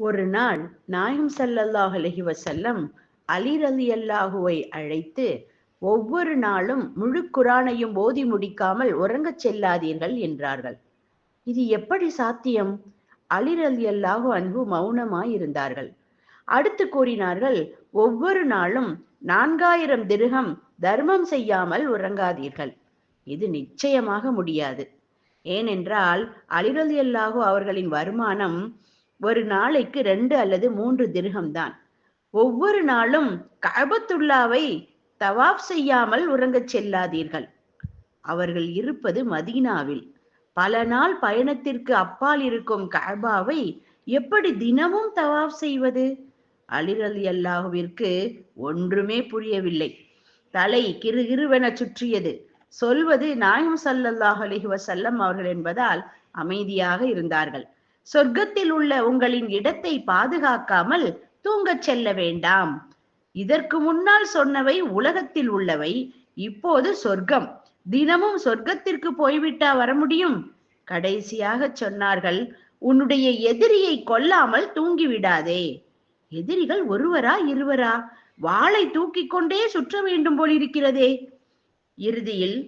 ஒரு நாள் நாயம் சல்லல்லாஹ் அலைஹி வஸல்லம் அலி அல்லாஹுவை அழைத்து ஒவ்வொரு நாளும் முழு குரானையும் ஓதி முடிக்காமல் உறங்கச் செல்லாதீர்கள் என்றார்கள். இது எப்படி சாத்தியம்? அலி அல்லாஹு அன்பு மௌனமாய் இருந்தார்கள் அடுத்து கூறினார்கள் ஒவ்வொரு நாளும் நான்காயிரம் திருகம் தர்மம் செய்யாமல் உறங்காதீர்கள். இது நிச்சயமாக முடியாது. ஏனென்றால் அலிரல் அல்லாஹு அவர்களின் வருமானம் ஒரு நாளைக்கு ரெண்டு அல்லது மூன்று திருகம்தான் ஒவ்வொரு நாளும் கபத்துல்லாவை தவாப் செய்யாமல் உறங்கச் செல்லாதீர்கள். அவர்கள் இருப்பது மதீனாவில். பல நாள் பயணத்திற்கு அப்பால் இருக்கும் கபாவை எப்படி தினமும் தவாப் செய்வது? அலிரலி அல்லாஹுவிற்கு ஒன்றுமே புரியவில்லை. தலை கிருகிருவென சுற்றியது. சொல்வது நாயம் சல்லல்லாஹ் அலிஹி வசல்லம் அவர்கள் என்பதால் அமைதியாக இருந்தார்கள். சொர்க்கத்தில் உள்ள உங்களின் இடத்தை பாதுகாக்காமல் தூங்கச் செல்ல வேண்டாம். இதற்கு முன்னால் சொன்னவை உலகத்தில் உள்ளவை. இப்போது சொர்க்கம். தினமும் சொர்க்கத்திற்கு போய்விட்டா வர முடியும்? கடைசியாக சொன்னார்கள் உன்னுடைய எதிரியை கொல்லாமல் தூங்கிவிடாதே. எதிரிகள் ஒருவரா இருவரா? வாளை தூக்கி கொண்டே சுற்ற வேண்டும் போலிருக்கிறதே இறுதியில்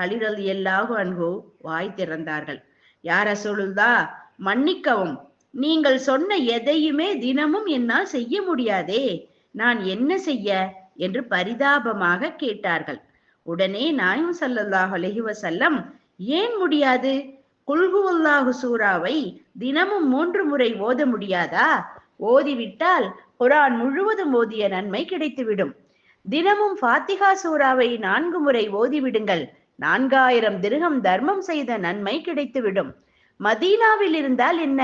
அலிரல் எல்லாகும் அன்போ வாய் திறந்தார்கள். யார சொல்லுதா மன்னிக்கவும். நீங்கள் சொன்ன எதையுமே தினமும் என்னால் செய்ய முடியாதே. நான் என்ன செய்ய? என்று பரிதாபமாக கேட்டார்கள். உடனே நாயும் சல்லல்லாஹ் அலஹிவசல்லம் ஏன் முடியாது? குல்குவல்லாஹு சூறாவை தினமும் மூன்று முறை ஓத முடியாதா? ஓதிவிட்டால் குரான் முழுவதும் ஓதிய நன்மை கிடைத்துவிடும். தினமும் ஃபாத்திகா சூறாவை நான்கு முறை ஓதிவிடுங்கள். நான்காயிரம் திருகம் தர்மம் செய்த நன்மை கிடைத்துவிடும். மதீனாவில் இருந்தால் என்ன?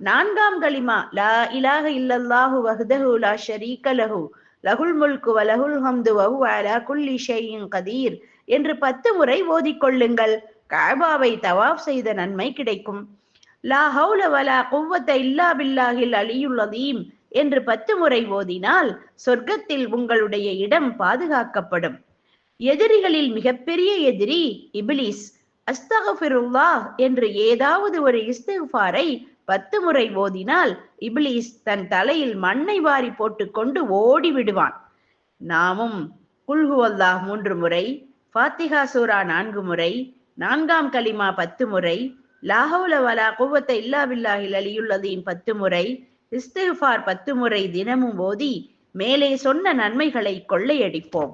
நான்காம் களிமா லா இலாக இல்லல்லாஹு வஹ்தஹு லா ஷரீக லஹு லகுல் முல்கு வலகுல் ஹம்து வஹு அலா குல்லி ஷைஇன் கதீர் என்று பத்து முறை ஓதிக்கொள்ளுங்கள் காபாவை தவாப் செய்த நன்மை கிடைக்கும். லா ஹவுல வலா குவ்வத்த இல்லா பில்லாஹில் அலியுல் அதீம் என்று பத்து முறை ஓதினால் சொர்க்கத்தில் உங்களுடைய இடம் பாதுகாக்கப்படும். எதிரிகளில் மிகப்பெரிய எதிரி இபிலிஸ். அஸ்தகபிருல்லா என்று ஏதாவது ஒரு இஸ்திஃபாரை பத்து முறை ஓதினால் இப்லீஸ் தன் தலையில் மண்ணை வாரி போட்டுக்கொண்டு ஓடி விடுவான். நாமும் குல்ஹுவல்லாஹ் மூன்று முறை ஃபாத்திகா சூரா நான்கு முறை நான்காம் கலிமா பத்து முறை லாஹவுல வலா குவத்தை இல்லாவில்லாஹில் அலியுள்ளதீன் பத்து முறை இஸ்திஃபார் பத்து முறை தினமும் ஓதி மேலே சொன்ன நன்மைகளை கொள்ளையடிப்போம்.